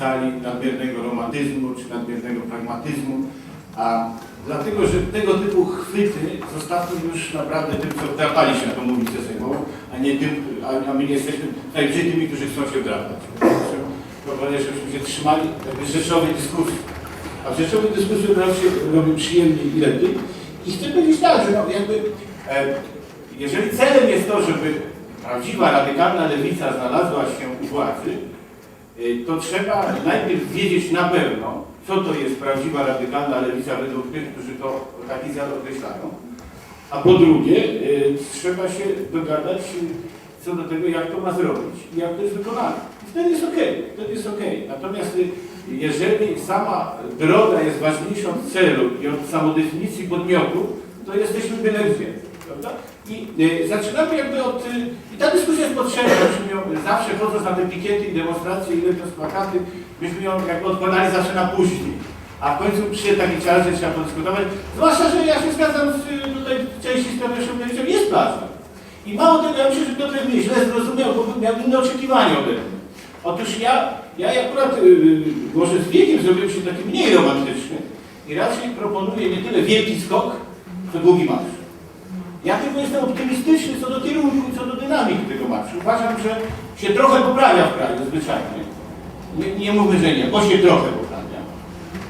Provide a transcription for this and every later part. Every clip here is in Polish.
zarzucali nadmiernego romantyzmu czy nadmiernego pragmatyzmu, a dlatego, że tego typu chwyty zostawmy już naprawdę tym, co drapali się na tą mównicę sejmową, a nie tym, a, my nie jesteśmy najwyżej tymi, którzy chcą się drapać. Proponuję, żebyśmy się trzymali jakby rzeczowej dyskusji. A w rzeczowej dyskusji razu się robi przyjemniej i lepiej. I chcę powiedzieć tak, że no, jakby, e, jeżeli celem jest to, żeby prawdziwa, radykalna lewica znalazła się u władzy, to trzeba najpierw wiedzieć na pewno, co to jest prawdziwa, radykalna lewica według tych, którzy to taki zjad określają. A po drugie, y, trzeba się dogadać y, co do tego, jak to ma zrobić i jak to jest wykonane. Wtedy jest okej, wtedy jest okej. Natomiast y, jeżeli sama droga jest ważniejsza od celu i od samodefinicji podmiotu, to jesteśmy byle gdzie. Prawda? I y, zaczynamy jakby od... Y, I ta dyskusja jest potrzebna, zawsze chodząc na te pikiety i demonstracje i lepiąc plakaty, myśmy ją jakby odkładali zawsze na później. A w końcu przyszedł taki czas, że trzeba podyskutować. Zwłaszcza, że ja się zgadzam z y, tutaj części z Piotrem Szymlewiciem, jest plaza. I mało tego, ja myślę, że Piotr mnie źle zrozumiał, bo miał inne oczekiwania ode mnie. Otóż ja, ja akurat y, może z wiekiem zrobiłem się taki mniej romantyczny i raczej proponuję nie tyle wielki skok, co długi marsz. Ja tylko jestem optymistyczny co do kierunku i co do dynamiki tego marszu. Uważam, że się trochę poprawia w kraju zwyczajnie. Nie, nie mówmy, że nie, bo się trochę poprawia.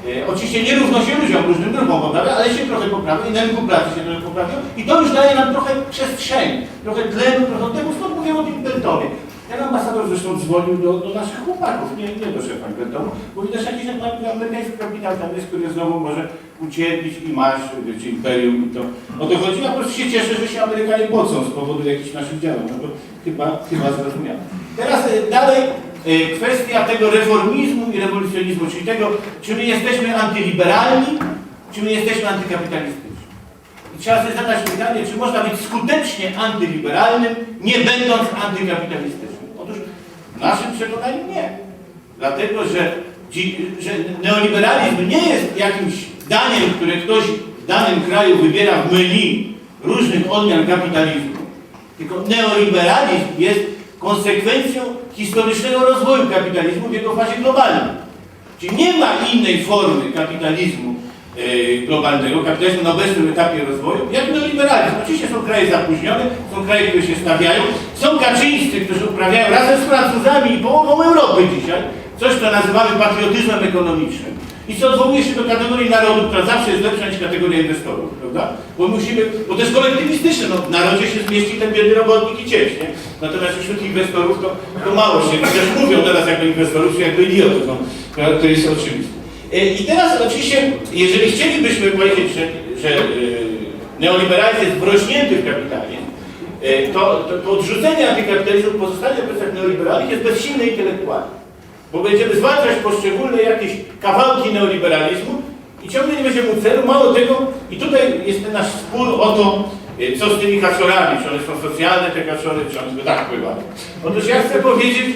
E, oczywiście nie równo się ludziom, różnym grupom poprawia, ale się trochę poprawia i na rynku pracy się trochę poprawia i to już daje nam trochę przestrzeni, trochę tlenu, trochę temu, stąd mówię o tym Beltonie. Ten ambasador zresztą dzwonił do, do naszych chłopaków, nie, nie do szefa Beltonu, bo widać jakiś amerykański kapitał tam jest, który znowu może ucierpieć i masz, wiecie, imperium i to. O to chodzi, a po prostu się cieszę, że się Amerykanie pocą z powodu jakichś naszych działań, no to chyba, chyba zrozumiałem. Teraz e, dalej e, kwestia tego reformizmu i rewolucjonizmu, czyli tego, czy my jesteśmy antyliberalni, czy my jesteśmy antykapitalistyczni. I trzeba sobie zadać pytanie, czy można być skutecznie antyliberalnym, nie będąc antykapitalistycznym. W naszym przekonaniu nie. Dlatego, że, że neoliberalizm nie jest jakimś daniem, które ktoś w danym kraju wybiera w menu różnych odmian kapitalizmu. Tylko neoliberalizm jest konsekwencją historycznego rozwoju kapitalizmu w jego fazie globalnej. Czyli nie ma innej formy kapitalizmu globalnego, kapitalizmu na obecnym etapie rozwoju, jak neoliberalizm. Oczywiście są kraje zapóźnione, są kraje, które się stawiają, są Kaczyńscy, którzy uprawiają razem z Francuzami i połową Europy dzisiaj coś, co nazywamy patriotyzmem ekonomicznym. I co odwołuje się do kategorii narodu, która zawsze jest lepsza niż kategoria inwestorów, prawda? Bo musimy, bo to jest kolektywistyczne, no w narodzie się zmieści ten biedny robotnik i cieć, nie? Natomiast wśród inwestorów to, to mało się, chociaż mówią teraz jakby inwestorów, czy jakby idiotów, no, to jest oczywiste. E, I teraz oczywiście, jeżeli chcielibyśmy powiedzieć, że, że e, neoliberalizm jest wrośnięty w kapitalizm, e, to, to, to odrzucenie antykapitalizmu, pozostanie w plecach neoliberalnych jest bezsilne intelektualnie. Bo będziemy zwalczać poszczególne jakieś kawałki neoliberalizmu i ciągle nie będzie mu celu. Mało tego, i tutaj jest ten nasz spór o to, co z tymi kaszorami, czy one są socjalne te kaszory, czy one sobie tak pływają. Otóż ja chcę powiedzieć,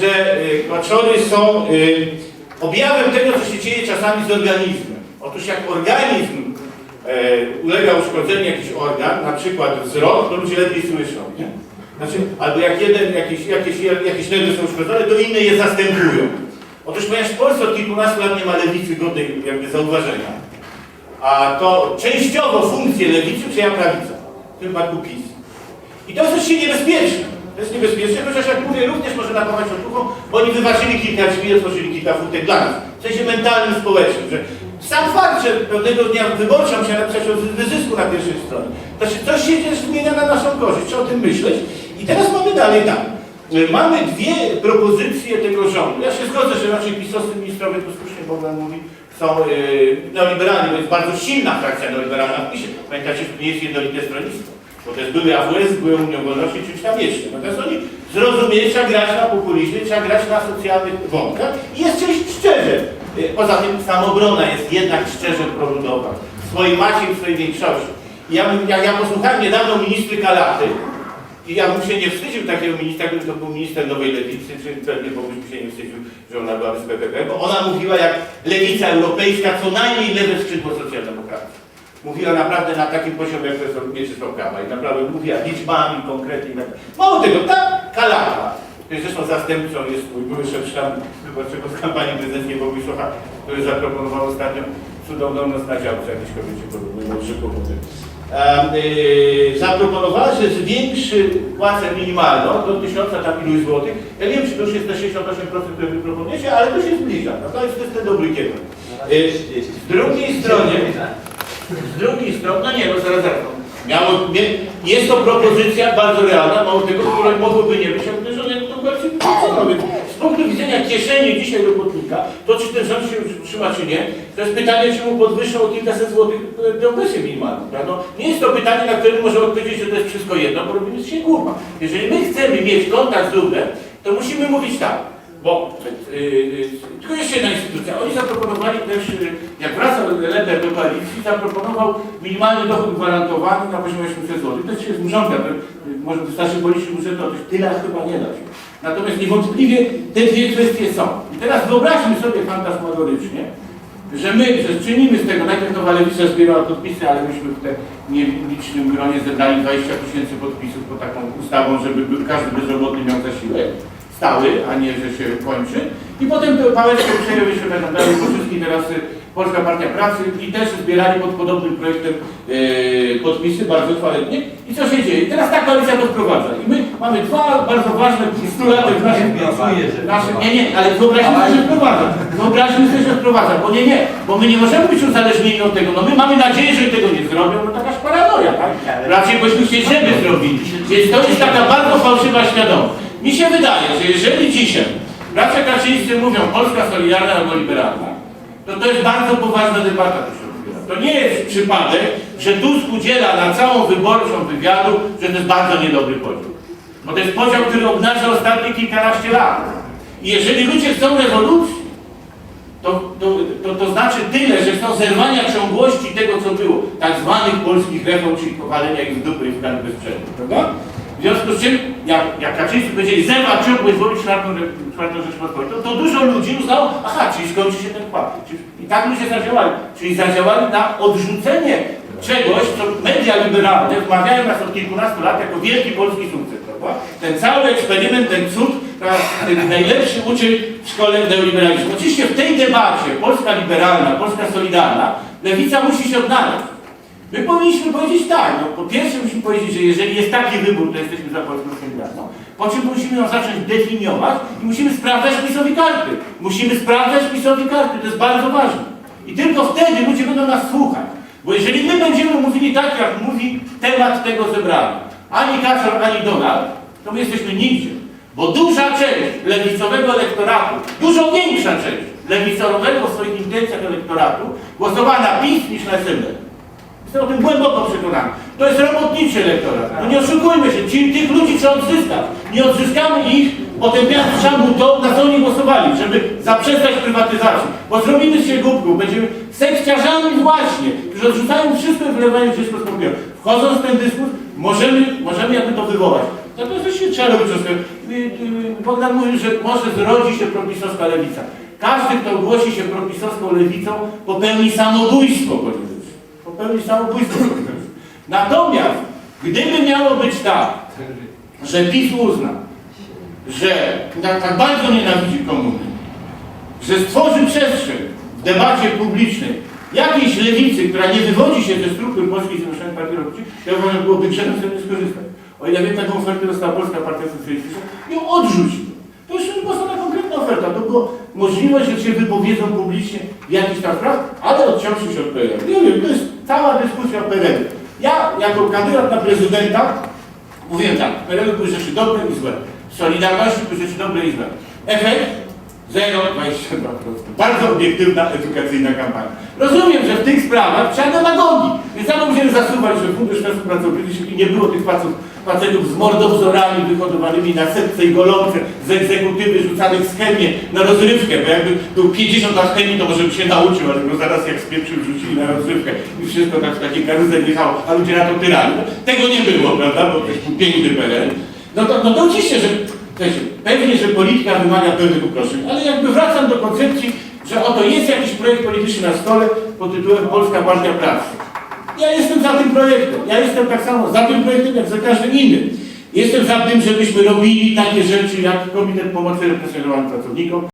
że kaczory są objawem tego, co się dzieje czasami z organizmem. Otóż jak organizm e, ulega uszkodzeniu jakiś organ, na przykład wzrok, to ludzie lepiej słyszą, nie? Znaczy, albo jak jeden, jakieś, jakieś, jakieś nerwy są uszkodzone, to inne je zastępują. Otóż ponieważ w Polsce od kilkunastu lat nie ma lewicy godnej jakby zauważenia, a to częściowo funkcje lewicy przejęła prawica, w tym przypadku PiS. I to jest oczywiście niebezpieczne. To jest niebezpieczne, chociaż jak mówię, również może napawać otuchą, bo oni wyważyli kilka drzwi, otworzyli kilka furtek dla nas. W sensie mentalnym, społecznym, że sam fakt, że pewnego dnia wyborcza musiała napisać o wyzysku na pierwszej stronie, to się, coś się zmienia na naszą korzyść, trzeba o tym myśleć. I teraz mamy dalej tak. Mamy dwie propozycje tego rządu. Ja się zgodzę, że raczej pisowscy ministrowie, to słusznie Bogdan mówi, są yy, neoliberalni, bo jest bardzo silna frakcja neoliberalna w PiSie. Pamiętacie, że nie jest jednolite stronnictwo. Bo to jest były AWS, były Unią Wolności, czymś tam jeszcze. Natomiast oni zrozumieli, trzeba grać na populizmie, trzeba grać na socjalnych wątkach i jest czymś szczerze. Y, Poza tym samobrona jest jednak szczerze proludowa. W swojej macie i w swojej większości. Ja, ja, ja posłuchałem niedawno ministry Kalaty, i ja bym się nie wstydził takiego ministra, gdyby to był minister Nowej Lewicy, czy pewnie Boguś się nie wstydził, że ona była z PPP, bo ona mówiła jak lewica europejska, co najmniej lewe skrzydło socjaldemokracji. Mówiła naprawdę na takim poziomie, jak profesor Mieczysław Kawa i naprawdę mówiła liczbami konkretnie. i tak dalej. Mało tego, ta Kalata, zresztą zastępcą jest mój były szef sztabu, wyborczego z kampanii prezydenckiej Bogusława, który zaproponował ostatnio cudowną noc na działce, jakieś kobiecie powody. Yy, zaproponowała, że zwiększy płacę minimalną do 1000 tam iluś złotych. Ja nie wiem, czy to już jest te 68%, które wy proponujecie, ale to się zbliża. No to jest, jest ten dobry kierunek. Yy, z drugiej strony, z drugiej strony, no nie, no zaraz, zaraz. Miało, mie- jest to propozycja bardzo realna, mało tego, która mogłoby nie być tą koalicję koalicyjną. Więc Z punktu widzenia kieszeni dzisiaj robotnika, to czy ten rząd się trzyma, czy nie, to jest pytanie, czy mu podwyższą o kilkaset złotych e, pensję minimalną. prawda? No, nie jest to pytanie, na które może odpowiedzieć, że to jest wszystko jedno, bo robimy się głupa. Jeżeli my chcemy mieć kontakt z ludem, to musimy mówić tak. Bo yy, yy, tylko jeszcze jedna instytucja. Oni zaproponowali też, yy, jak wracał Leper do koalicji, zaproponował minimalny dochód gwarantowany na poziomie 800 zł. To jest to, yy, może wystarczy policzyć budżet, to tyle chyba nie da się. Natomiast niewątpliwie te dwie kwestie są. I teraz wyobraźmy sobie fantasmagorycznie, że my że czynimy z tego, najpierw Nowa Lewica zbierała podpisy, ale myśmy w tym nielicznym gronie zebrali 20 tysięcy podpisów pod taką ustawą, żeby każdy bezrobotny miał zasiłek stały, a nie, że się kończy. I potem pałeczkę przejęły się będą dalej teraz y, Polska Partia Pracy i też zbierali pod podobnym projektem yy, podpisy, bardzo chwalebnie. I co się dzieje? I teraz ta koalicja to wprowadza. I my mamy dwa bardzo ważne postulaty w naszym naszym, Nie, nie, ale wyobraźmy sobie, że wprowadza. Wyobraźmy sobie, że wprowadza, bo nie, nie, bo my nie możemy być uzależnieni od tego. No my mamy nadzieję, że tego nie zrobią, no takaż paranoja, tak? Raczej byśmy chcieli, żeby zrobili. Więc to jest taka bardzo fałszywa świadomość. Mi się wydaje, że jeżeli dzisiaj bracia Kaczyńscy mówią Polska solidarna albo liberalna, to to jest bardzo poważna debata. To nie jest przypadek, że Tusk udziela na całą wyborczą wywiadu, że to jest bardzo niedobry podział. Bo to jest podział, który obnaża ostatnie kilkanaście lat. I jeżeli ludzie chcą rewolucji, to, to, to, to znaczy tyle, że chcą zerwania ciągłości tego, co było, tak zwanych polskich reform, czyli powalenia ich w dupy i w karty bezprzedmiotu, prawda? W związku z czym, jak, jak Kaczyński powiedzieli zerwać ciągłość, zwolić czwartą, czwartą Rzeczpospolitą, to dużo ludzi uznało, aha, czyli skończy się ten kład. I tak ludzie zadziałali. Czyli zadziałali na odrzucenie czegoś, co media liberalne wmawiają nas od kilkunastu lat jako wielki polski sukces? Ten cały eksperyment, ten cud, ten najlepszy uczeń w szkole neoliberalizmu. Oczywiście w tej debacie Polska liberalna, Polska solidarna, lewica musi się odnaleźć. My powinniśmy powiedzieć tak, no, po pierwsze musimy powiedzieć, że jeżeli jest taki wybór, to jesteśmy za Polską Solidarną, po czym musimy ją zacząć definiować i musimy sprawdzać PiSowi karty. Musimy sprawdzać PiSowi karty, to jest bardzo ważne. I tylko wtedy ludzie będą nas słuchać. Bo jeżeli my będziemy mówili tak, jak mówi temat tego zebrania, ani Kaczor, ani Donald, to my jesteśmy nigdzie. Bo duża część lewicowego elektoratu, dużo większa część lewicowego w swoich intencjach elektoratu głosowała na PiS niż na SLD. Jestem o tym głęboko przekonany. To jest robotniczy elektorat. No nie oszukujmy się, ci, tych ludzi trzeba odzyskać. Nie odzyskamy ich, potępiając szambu to, na co oni głosowali, żeby zaprzestać prywatyzacji. Bo zrobimy się głupków, będziemy sekciarzami właśnie, którzy odrzucają wszystko i wlewają wszystko z popiołu. Wchodząc w ten dyskurs, możemy, możemy jakby to wywołać. Natomiast to się trzeba robić y, Bogdan mówił, że może zrodzi się propisowska lewica. Każdy, kto ogłosi się propisowską lewicą, popełni samobójstwo polityczne popełnić samobójstwo. Natomiast gdyby miało być tak, że PiS uzna, że tak, tak bardzo nienawidzi komuny, że stworzy przestrzeń w debacie publicznej jakiejś lewicy, która nie wywodzi się ze struktur Polskiej Zjednoczonej Partii Robotniczej, ja uważam, byłoby grzechem skorzystać. O ile wiem, taką ofertę dostała Polska Partia Socjalistyczna, ją odrzuci. To już nie była konkretna oferta, to była możliwość, że się wypowiedzą publicznie w jakichś tam sprawach, ale odciążmy się od PRL. Nie wiem, to jest cała dyskusja o PRL. Ja jako kandydat na prezydenta mówiłem tak, PRL były rzeczy dobre i złe. W Solidarności były dobre i złe. Efekt? 0,22%. Bardzo obiektywna, edukacyjna kampania. Rozumiem, że w tych sprawach trzeba demagogii. Więc ja będziemy zasuwać, że Fundusz Pracy Pracowniczych i nie było tych facetów z mordowzorami wyhodowanymi na setce i golące z egzekutywy rzucanych z na rozrywkę, bo jakby był 50 lat chemii, to może by się nauczył, ale go zaraz jak spieprzył rzucili na rozrywkę i wszystko tak w takiej karuzel jechało, a ludzie na to tyrali. Tego nie było, prawda, bo to jest piękny PRL. No to, no to oczywiście, że pewnie, że polityka wymaga pewnych uproszczeń, ale jakby wracam do koncepcji, że oto jest jakiś projekt polityczny na stole pod tytułem Polska Partia Pracy. Ja jestem za tym projektem. Ja jestem tak samo za tym projektem, jak za każdym innym. Jestem za tym, żebyśmy robili takie rzeczy jak Komitet Pomocy Represjonowanym Pracownikom,